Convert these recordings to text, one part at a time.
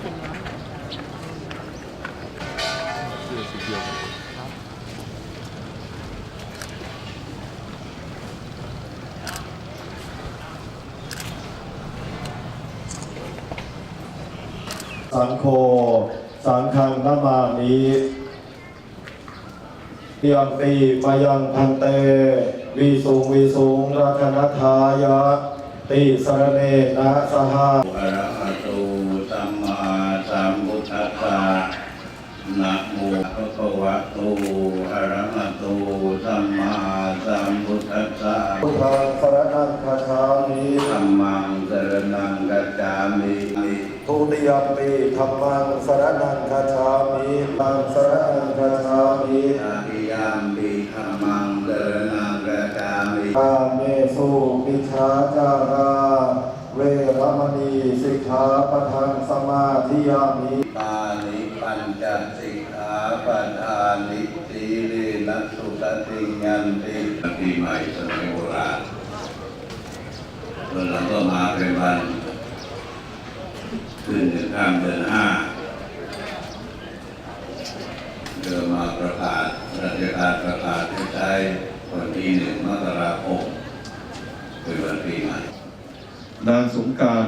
สังโฆสังฆังนามามิเตียมปีมายังพันเตวีสูงวีสูงรักนทายะติสรเนนะสหา นะโมภะคะวะโตอะระหะโตสัมมาสัมพุทธัสสะพุทธังสรณังคาชามิธัมมังสรณังกัจจามิทุติยมปีธรรมังสรณังคาชามิตังสรณังคาชามิอาทิยามปิธัมมังสรณังกัจจามิอาเมสุมิชาจาราเวรมณีสิกขาปะทังสมาธิยามิปา นิปัญจสิกขาปทานิสีเลนะสุตติยันติปีใหม่สมัยโบราณแล้วเราก็มาเป็นวันขึ้นหนึ่งข้ามเดือนห้าเดินมาประกาศราชการประกาศให้ใช้วันที่หนึ่งมกราคมเป็นวันปีใหม่นางสงกราร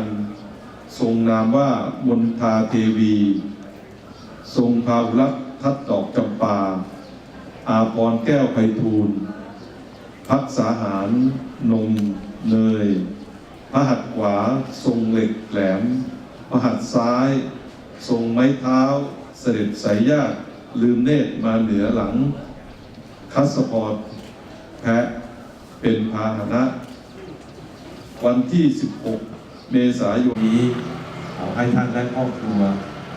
ทรงนามว่ามนทาเทวี ทรงพาหุรักทัดดอกจำปา อาพรแก้วไพฑูรย์พักษาหาร นม เนย พระหัตถ์ขวา ทรงเหล็กแหลม พระหัตถ์ซ้าย ทรงไม้เท้า เสด็จสายญาติลืมเนตรมาเหนือหลัง คัสพอดแพะเป็นพาหนะ วันที่ 16 เมษายนนี้ขอให้ท่านและครอบครัว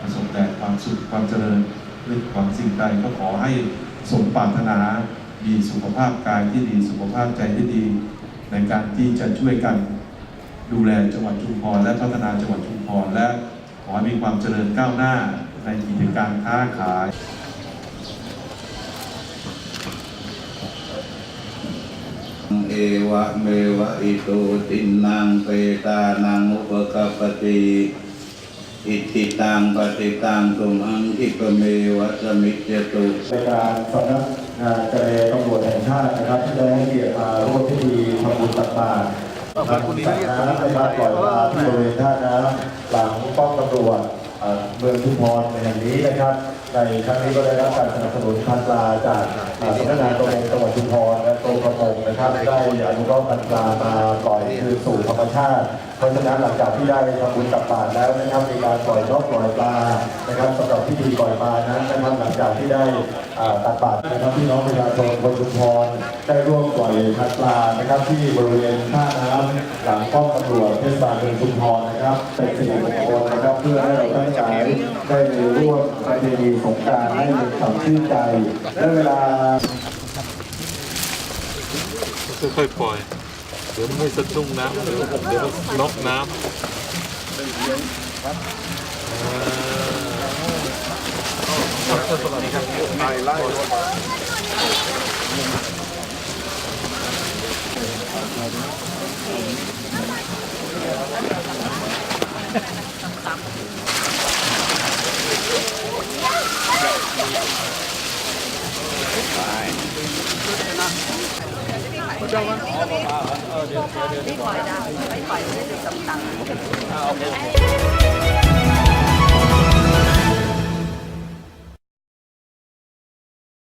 ประสบแต่ความสุขความเจริญเรื่อความสิ่งใดก็ขอให้สมปรารถนามีสุขภาพกายที่ดีสุขภาพใจที่ดี ในการที่จะช่วยกันดูแลจังหวัดชุมพรและพัฒนาจังหวัดชุมพรและขอให้มีความเจริญก้าวหน้าในกิจการค้าขายเอวะเมวะอิโตตินังเปตานังอุปกปติ อิติตังปฏิตังตุมังคิปะเมวะสมิจตุในการสำนักงานเจรตำรวจแห่งชาตินะครับที่ได้ให้เกียรติมาร่วมพิธีทำบุญตักบาตรนะครับตักน้ำนะครับปล่อยปลาที่บริเวณท่าน้ำหลังป้อมตำรวจเอ่อเมืองชุมพรในแห่งนี้นะครับ ในครั้งนี้ก็ได้รับการสนับสนุนพันปลาจากเอ่อสำนักงานประมงจังหวัดชุมพรและ ประมงนะครับ ได้อนุราะห์พันปลามาปล่อยคืนสู่ธรรมชาติ เพราะฉะนั้นหลังจากที่ได้ทำบุญตักบาตรแล้วนะครับมีการปล่อยนกปล่อยปลานะครับสำหรับพิธีปล่อยปลานั้นนะครับหลังจากที่ได้ตักบาตรนะครับพี่น้องประชาชนคนชุมพรได้ร่วมปล่อยพันปลานะครับ ที่บริเวณท่าน้ำหลังป้อมตำรวจเทศบาลเมืองชุมพรนะครับเป็นสิริมงคลนะครับเพื่อให้เราทั้งหลายได้ร่วมประเพณีสงการให้มีความชื่นใจและเวลา ค่อยๆปล่อย เดี๋ยวไม่สะดุ้งน้ำเดี๋ยวเดี๋ยวมันน็อกน้ำสวัสดีครับไล่ไล่ ไม่ปล่อยดาไม่ปล่อยไม่ได้ดูต่ำๆ